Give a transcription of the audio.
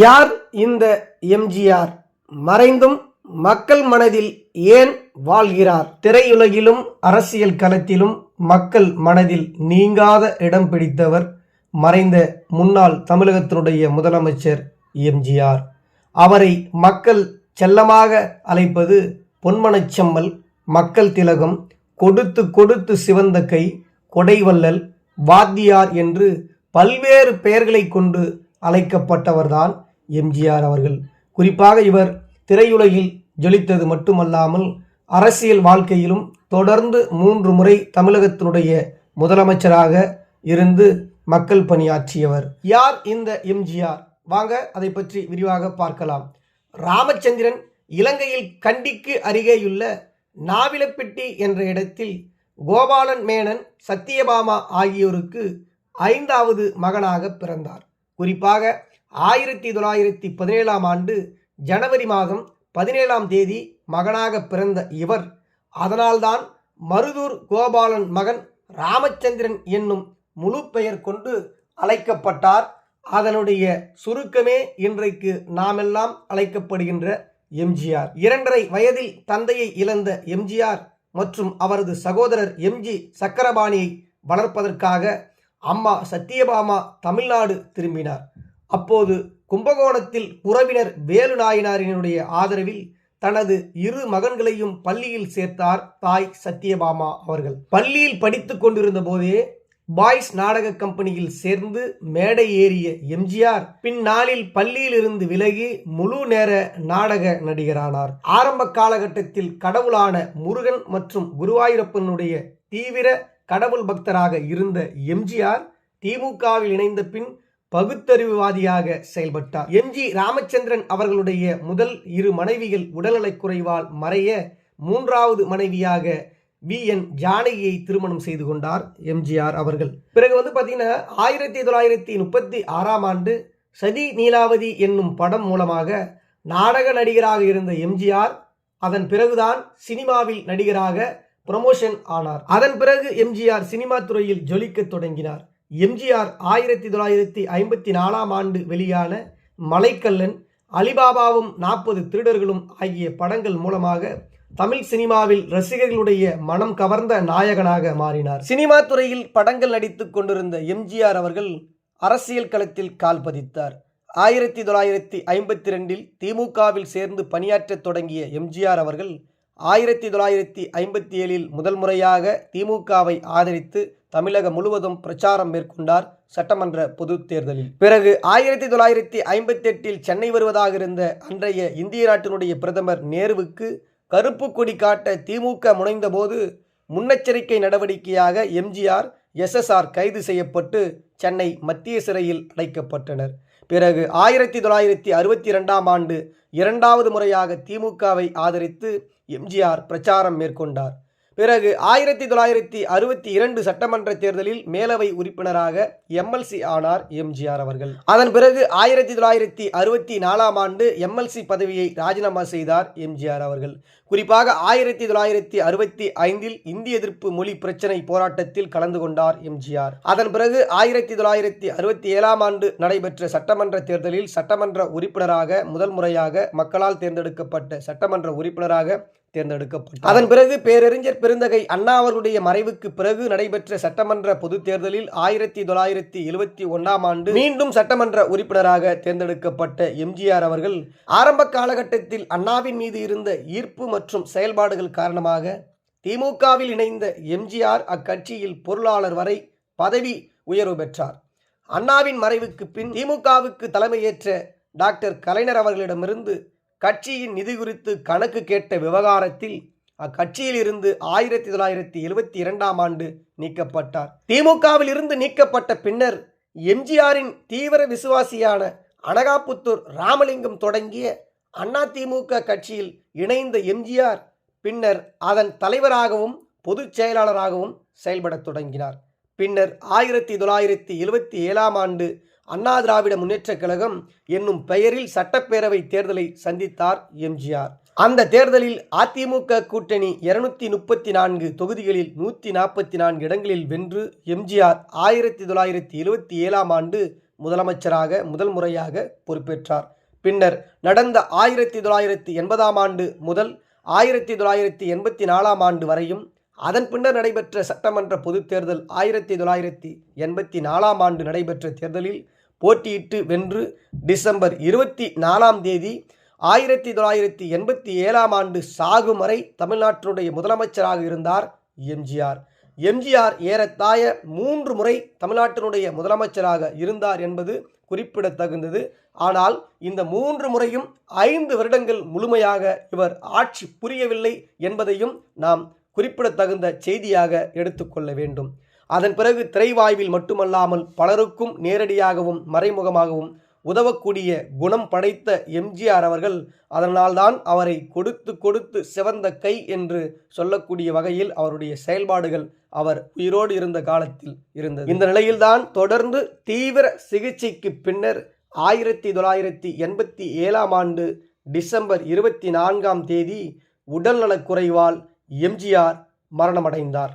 யார் இந்த எம்ஜிஆர்? மறைந்தும் மக்கள் மனதில் ஏன் வாழ்கிறார்? திரையுலகிலும் அரசியல் களத்திலும் மக்கள் மனதில் நீங்காத இடம் பிடித்தவர் மறைந்த முன்னாள் தமிழகத்தினுடைய முதலமைச்சர் எம்ஜிஆர். அவரை மக்கள் செல்லமாக அழைப்பது பொன்மனச்செம்மல் மக்கள் திலகம் கொடுத்து கொடுத்து சிவந்த கை கொடைவள்ளல் வாத்தியார் என்று பல்வேறு பெயர்களை கொண்டு அழைக்கப்பட்டவர்தான் எம்ஜிஆர் அவர்கள். குறிப்பாக இவர் திரையுலகில் ஜொலித்தது மட்டுமல்லாமல் அரசியல் வாழ்க்கையிலும் தொடர்ந்து மூன்று முறை தமிழகத்தினுடைய முதலமைச்சராக இருந்து மக்கள் பணியாற்றியவர். யார் இந்த எம்ஜிஆர்? வாங்க அதை பற்றி விரிவாக பார்க்கலாம். ராமச்சந்திரன் இலங்கையில் கண்டிக்கு அருகேயுள்ள நாவிலப்பிட்டி என்ற இடத்தில் கோபாலன் மேனன் சத்தியபாமா ஆகியோருக்கு ஐந்தாவது மகனாக பிறந்தார். குறிப்பாக ஆயிரத்தி தொள்ளாயிரத்தி பதினேழாம் ஆண்டு ஜனவரி மாதம் பதினேழாம் தேதி மகனாக பிறந்த இவர். அதனால்தான் மருதூர் கோபாலன் மகன் ராமச்சந்திரன் என்னும் முழு பெயர் கொண்டு அழைக்கப்பட்டார். அதனுடைய சுருக்கமே இன்றைக்கு நாமெல்லாம் அழைக்கப்படுகின்ற எம்ஜிஆர். இரண்டரை வயதில் தந்தையை இழந்த எம்ஜிஆர் மற்றும் அவரது சகோதரர் எம்ஜி சக்கரபாணியை வளர்ப்பதற்காக அம்மா சத்தியபாமா தமிழ்நாடு திரும்பினார். அப்போது கும்பகோணத்தில் உறவினர் வேலு நாயனாரினுடைய ஆதரவில் தனது இரு மகன்களையும் பள்ளியில் சேர்த்தார் தாய் சத்தியபாமா அவர்கள். பள்ளியில் படித்து கொண்டிருந்த போதே பாய்ஸ் நாடக கம்பெனியில் சேர்ந்து மேடை ஏறிய எம்ஜிஆர் பின்னாளில் பள்ளியிலிருந்து விலகி முழு நேர நாடக நடிகரானார். ஆரம்ப காலகட்டத்தில் கடவுளான முருகன் மற்றும் குருவாயூரப்பனுடைய தீவிர கடவுள் பக்தராக இருந்த எம்ஜிஆர் திமுகவில் இணைந்த பின் பகுத்தறிவுவாதியாக செயல்பட்டார். எம்ஜி ராமச்சந்திரன் அவர்களுடைய முதல் இரு மனைவிகள் உடல்நலக் குறைவால் மறைய மூன்றாவது மனைவியாக வி. என். ஜானகியை திருமணம் செய்து கொண்டார் எம்ஜிஆர் அவர்கள். பிறகு வந்து பார்த்தீங்கன்னா ஆயிரத்தி தொள்ளாயிரத்தி முப்பத்தி ஆறாம் ஆண்டு சதி நீலாவதி என்னும் படம் மூலமாக நாடக நடிகராக இருந்த எம்ஜிஆர் அதன் பிறகுதான் சினிமாவில் நடிகராக ப்ரமோஷன் ஆனார். அதன் பிறகு எம்ஜிஆர் சினிமா துறையில் ஜொலிக்க தொடங்கினார். எம்ஜிஆர் ஆயிரத்தி தொள்ளாயிரத்தி ஐம்பத்தி நாலாம் ஆண்டு வெளியான மலைக்கல்லன் அலிபாபாவும் நாற்பது திருடர்களும் ஆகிய படங்கள் மூலமாக தமிழ் சினிமாவில் ரசிகர்களுடைய மனம் கவர்ந்த நாயகனாக மாறினார். சினிமா துறையில் படங்கள் நடித்துக் கொண்டிருந்த எம்ஜிஆர் அவர்கள் அரசியல் களத்தில் கால் பதித்தார். ஆயிரத்தி தொள்ளாயிரத்தி ஐம்பத்தி ரெண்டில் திமுகவில் சேர்ந்து பணியாற்றத் தொடங்கிய எம்ஜிஆர் அவர்கள் ஆயிரத்தி தொள்ளாயிரத்தி ஐம்பத்தி ஏழில் முதல் முறையாக திமுகவை ஆதரித்து தமிழகம் முழுவதும் பிரச்சாரம் மேற்கொண்டார் சட்டமன்ற பொது தேர்தலில். பிறகு ஆயிரத்தி தொள்ளாயிரத்தி ஐம்பத்தி எட்டில் சென்னை வருவதாக இருந்த அன்றைய இந்திய நாட்டினுடைய பிரதமர் நேருவுக்கு கருப்பு கொடி காட்ட திமுக முனைந்தபோது முன்னெச்சரிக்கை நடவடிக்கையாக எம்ஜிஆர் எஸ்எஸ்ஆர் கைது செய்யப்பட்டு சென்னை மத்திய சிறையில் அடைக்கப்பட்டனர். பிறகு ஆயிரத்தி தொள்ளாயிரத்தி அறுபத்தி இரண்டாம் ஆண்டு இரண்டாவது முறையாக திமுகவை ஆதரித்து எம்ஜிஆர் பிரச்சாரம் மேற்கொண்டார். பிறகு ஆயிரத்தி தொள்ளாயிரத்தி அறுபத்தி இரண்டு சட்டமன்ற தேர்தலில் மேலவை உறுப்பினராக எம்எல்சி ஆனார் எம்ஜிஆர் அவர்கள். அதன் பிறகு ஆயிரத்தி தொள்ளாயிரத்தி அறுபத்தி நாலாம் ஆண்டு எம்எல்சி பதவியை ராஜினாமா செய்தார் எம்ஜிஆர் அவர்கள். குறிப்பாக ஆயிரத்தி தொள்ளாயிரத்தி அறுபத்தி ஐந்தில் இந்திய எதிர்ப்பு மொழி பிரச்சனை போராட்டத்தில் கலந்து கொண்டார் எம்ஜிஆர். அதன் பிறகு ஆயிரத்தி தொள்ளாயிரத்தி அறுபத்தி ஏழாம் ஆண்டு நடைபெற்ற சட்டமன்ற தேர்தலில் சட்டமன்ற உறுப்பினராக முதல் முறையாக மக்களால் தேர்ந்தெடுக்கப்பட்ட சட்டமன்ற உறுப்பினராக தேர்ந்தெடுக்கப்பட்டார். அதன் பிறகு பேரறிஞர் பெருந்தகை அண்ணா அவர்களுடைய மறைவுக்கு பிறகு நடைபெற்ற சட்டமன்ற பொது தேர்தலில் ஆயிரத்தி தொள்ளாயிரத்தி எழுபத்தி ஒன்றாம் ஆண்டு மீண்டும் சட்டமன்ற உறுப்பினராக தேர்ந்தெடுக்கப்பட்ட எம்ஜிஆர் அவர்கள் ஆரம்ப காலகட்டத்தில் அண்ணாவின் மீது இருந்த ஈர்ப்பு மற்றும் செயல்பாடுகள் காரணமாக திமுகவில் இணைந்த எம்ஜிஆர் அக்கட்சியில் பொருளாளர் வரை பதவி உயர்வு பெற்றார். அண்ணாவின் மறைவுக்கு பின் திமுகவுக்கு தலைமையேற்ற டாக்டர் கலைஞர் அவர்களிடமிருந்து கட்சியின் நிதி குறித்து கணக்கு கேட்ட விவகாரத்தில் அக்கட்சியில் இருந்து ஆயிரத்தி தொள்ளாயிரத்தி எழுபத்தி இரண்டாம் ஆண்டு நீக்கப்பட்டார். திமுகவில் இருந்து நீக்கப்பட்ட பின்னர் எம்ஜிஆரின் தீவிர விசுவாசியான அனகாபுத்தூர் ராமலிங்கம் தொடங்கிய அதிமுக கட்சியில் இணைந்த எம்ஜிஆர் பின்னர் அதன் தலைவராகவும் பொதுச் செயலாளராகவும் செயல்படத் தொடங்கினார். பின்னர் ஆயிரத்தி தொள்ளாயிரத்தி எழுபத்தி ஏழாம் ஆண்டு அண்ணா திராவிட முன்னேற்றக் கழகம் என்னும் பெயரில் சட்டப்பேரவை தேர்தலை சந்தித்தார் எம்ஜிஆர். அந்த தேர்தலில் அதிமுக கூட்டணி இருநூத்தி முப்பத்தி நான்கு தொகுதிகளில் நூற்றி நாற்பத்தி நான்கு இடங்களில் வென்று எம்ஜிஆர் ஆயிரத்தி தொள்ளாயிரத்தி எழுபத்தி ஏழாம் ஆண்டு முதலமைச்சராக முதல் முறையாக பொறுப்பேற்றார். பின்னர் நடந்த ஆயிரத்தி தொள்ளாயிரத்தி எண்பதாம் ஆண்டு முதல் ஆயிரத்தி தொள்ளாயிரத்தி எண்பத்தி நாலாம் ஆண்டு வரையும் அதன் பின்னர் நடைபெற்ற சட்டமன்ற பொதுத் தேர்தல் ஆயிரத்தி தொள்ளாயிரத்தி எண்பத்தி நாலாம் ஆண்டு நடைபெற்ற தேர்தலில் போட்டியிட்டு வென்று டிசம்பர் இருபத்தி நாலாம் தேதி ஆயிரத்தி தொள்ளாயிரத்தி எண்பத்தி ஏழாம் ஆண்டு சாகும் வரை தமிழ்நாட்டினுடைய முதலமைச்சராக இருந்தார் எம்ஜிஆர். எம்ஜிஆர் ஏறத்தாய மூன்று முறை தமிழ்நாட்டினுடைய முதலமைச்சராக இருந்தார் என்பது குறிப்பிடத்தகுந்தது. ஆனால் இந்த மூன்று முறையும் ஐந்து வருடங்கள் முழுமையாக இவர் ஆட்சி புரியவில்லை என்பதையும் நாம் குறிப்பிடத்தகுந்த செய்தியாக எடுத்துக்கொள்ள வேண்டும். அதன் பிறகு திரைவாய்வில் மட்டுமல்லாமல் பலருக்கும் நேரடியாகவும் மறைமுகமாகவும் உதவக்கூடிய குணம் படைத்த எம்ஜிஆர் அவர்கள் அதனால்தான் அவரை கொடுத்து கொடுத்து சிவந்த கை என்று சொல்லக்கூடிய வகையில் அவருடைய செயல்பாடுகள் அவர் உயிரோடு இருந்த காலத்தில் இருந்தது. இந்த நிலையில்தான் தொடர்ந்து தீவிர சிகிச்சைக்கு பின்னர் ஆயிரத்தி தொள்ளாயிரத்தி எண்பத்தி ஏழாம் ஆண்டு டிசம்பர் இருபத்தி நான்காம் தேதி உடல்நலக் குறைவால் எம்ஜிஆர் மரணமடைந்தார்.